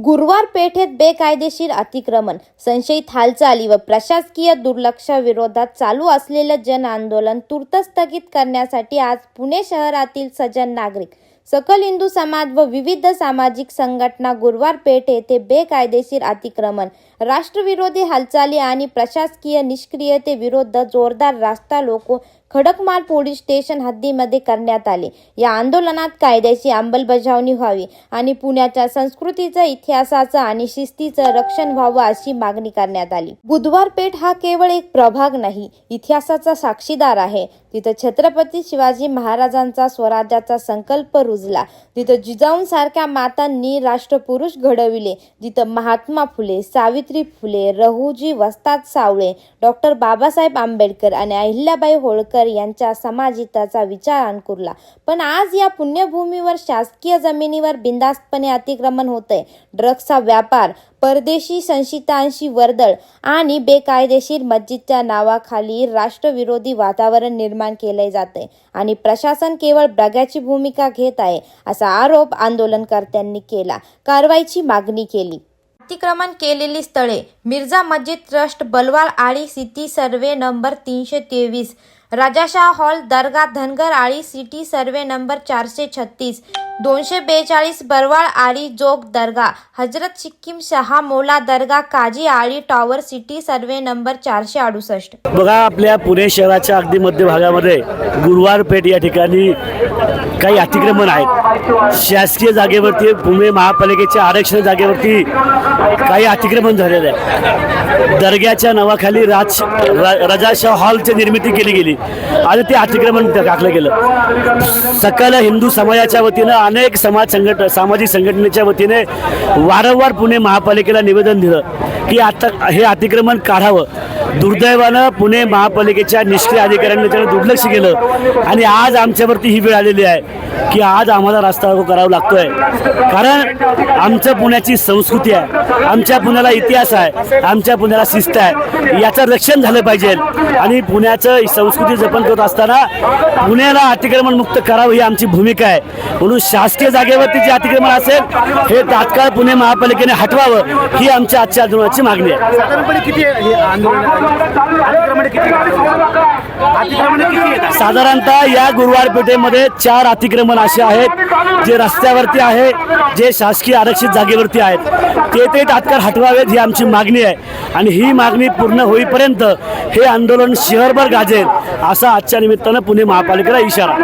गुरुवार पेठेत बेकायदेशीर अतिक्रमण संशयित हालचाली व प्रशासकीय दुर्लक्षाविरोधात चालू असलेलं जन आंदोलन तूर्त स्थगित करण्यासाठी आज पुणे शहरातील सज्जन नागरिक सकल हिंदू समाज व विविध सामाजिक संघटना गुरुवार पेठ येथे बेकायदेशीर अतिक्रमण राष्ट्रविरोधी हालचाली आणि प्रशासकीय निष्क्रियतेविरुद्ध जोरदार रास्ता लोको खडकमाल पोलीस स्टेशन हद्दीमध्ये करण्यात आले. या आंदोलनात कायद्याची अंमलबजावणी व्हावी आणि पुण्याच्या संस्कृतीचं इतिहासाचं आणि शिस्तीचं रक्षण व्हावं अशी मागणी करण्यात आली. बुधवार पेठ हा केवळ एक प्रभाग नाही इतिहासाचा साक्षीदार आहे. तिथं छत्रपती शिवाजी महाराजांचा स्वराज्याचा संकल्प रुजला. तिथं जिजाऊंसारख्या मातांनी राष्ट्रपुरुष घडविले. जिथं महात्मा फुले सावित्री फुले रहुजी वस्ताद सावळे डॉक्टर बाबासाहेब आंबेडकर आणि अहिल्याबाई होळकर यांच्या समाजिताचा विचार अंकुरला. पण आज या पुण्यभूमीवर शासकीय जमिनीवर बिंदास्तपणे अतिक्रमण होतंय. ड्रग्सचा व्यापार परदेशी संशितांशी वर्दळ आणि बेकायदेशीर मस्जिदच्या नावाखाली राष्ट्रविरोधी वातावरण निर्माण केले जाते आणि प्रशासन केवळ बघ्याची भूमिका घेत आहे असा आरोप आंदोलनकर्त्यांनी केला. कारवाईची मागणी केली. अतिक्रमण केलेली स्थळे मिर्झा मस्जिद ट्रस्ट बलवाल आळी सिटी सर्वे नंबर तीनशे तेवीस राजाशाह हॉल दर्गा धनगर आळी सिटी सर्वे नंबर चारशे छत्तीस दोनशे बेचाळीस बरवाळ आळी जोग दर्गा हजरत सिक्कीम शहा मोला दर्गा काजी आळी टॉवर सिटी सर्वे नंबर चारशे अडुसष्ट. बघा आपल्या पुणे शहराच्या अगदी मध्य भागामध्ये गुरुवार पेठ या ठिकाणी काही अतिक्रमण आहेत. शासकीय जागेवरती पुणे महापालिकेच्या आरक्षण जागेवरती काही अतिक्रमण झालेलं आहे दर्ग्याच्या नावाखाली राज रजाशाह हॉलची निर्मिती केली गेली आणि ते अतिक्रमण टाकलं गेलं सकल हिंदू समाजाच्या वतीनं अनेक समाज संघट सामाजिक संघटनेच्या वतीने वारंवार पुणे महापालिकेला निवेदन दिलं. की आता हे अतिक्रमण काढावं. दुर्दैवानं पुणे महापालिकेच्या निष्क्रिय अधिकाऱ्यांनी त्यानं दुर्लक्ष केलं. आणि आज आमच्यावरती ही वेळ आलेली आहे की आज आम्हाला रास्ता रोको करावा लागतोय. कारण आमचं पुण्याची संस्कृती आहे. आमच्या पुण्याला इतिहास आहे. आमच्या पुण्याला शिस्त आहे. याचं रक्षण झालं पाहिजे. आणि पुण्याचं संस्कृती जपन करत असताना पुण्याला अतिक्रमण मुक्त करावं ही आमची भूमिका आहे. म्हणून शासकीय जागेवरती जे अतिक्रमण असेल हे तात्काळ पुणे महापालिकेने हटवावं ही आमच्या आजच्या आंदोलनाची मागणी आहे. साधारणपणे किती हे आंदोलन? अतिक्रमण किती अतिक्रमण किती येतात साधारणतः या गुरुवार पेठेमध्ये चार अतिक्रमण असे आहेत जे रस्त्यावरती आहे जे शासकीय आरक्षित जागेवरती आहेत. ते ते तात्काळ हटवावेत ही आमची मागणी आहे. आणि ही मागणी पूर्ण होईपर्यंत हे आंदोलन शहरभर गाजेल असा आजच्या निमित्तानं पुणे महापालिकेला इशारा.